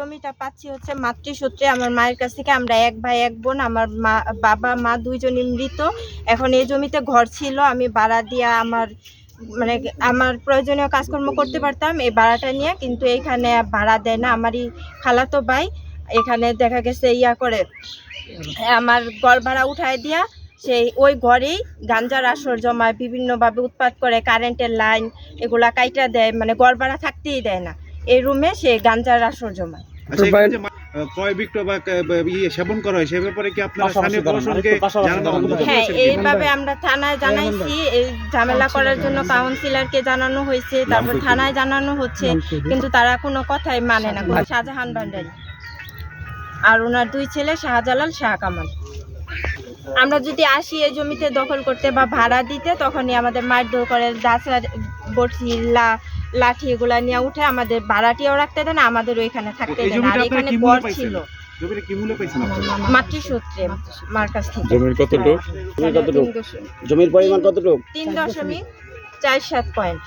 জমিটা পাচ্ছি হচ্ছে মাতৃসূত্রে। আমার মায়ের কাছ থেকে আমরা এক ভাই, এক বোন, আমার মা, বাবা, মা দুইজনই মৃত। এখন এই জমিতে ঘর ছিল, আমি ভাড়া দিয়া আমার মানে আমার প্রয়োজনীয় কাজকর্ম করতে পারতাম এই ভাড়াটা নিয়ে, কিন্তু এইখানে ভাড়া দেয় না। আমারই খালাতো ভাই, এখানে দেখা গেছে ইয়া করে, আমার ঘর ভাড়া উঠায় দিয়া, সেই ওই ঘরেই গাঞ্জার আসর জমায়, বিভিন্নভাবে উৎপাদ করে, কারেন্টের লাইন, এগুলা কাইটা দেয় মানে ঘর ভাড়া থাকতেই দেয় না। এই রুমে সে গাঞ্জার আসর জমায়। আচ্ছা ক্রয় বিক্রয় বা ইয়ে সেবন করা হয় সে ব্যাপারে কি আপনারা স্থানীয় প্রশাসনকে হ্যাঁ। এইভাবে আমরা থানায় জানাইছি এই ঝামেলা করার জন্য কাউন্সিলরকে জানানো হয়েছে তারপর থানায় জানানো হচ্ছে কিন্তু তারা কোনো কথাই মানে না কোনো শাহজাহান ভান্ডারি। আর ওনার দুই ছেলে শাহজালাল শাহ কামাল। আমরা যদি আসি এই জমিতে দখল করতে বা ভাড়া দিতে তখনই আমাদের মারধর করে দাসা বড়শি লা লাঠি এগুলা নিয়ে উঠে আমাদের ভাড়াটিও রাখতে দেন না আমাদের ওইখানে থাকতে দেন। আর এখানে ঘর ছিল। মাতৃসূত্রে মার কাছ থেকে। জমির কতটুক? জমির পরিমাণ কতটুক? তিন দশমিক চার সাত পয়েন্ট।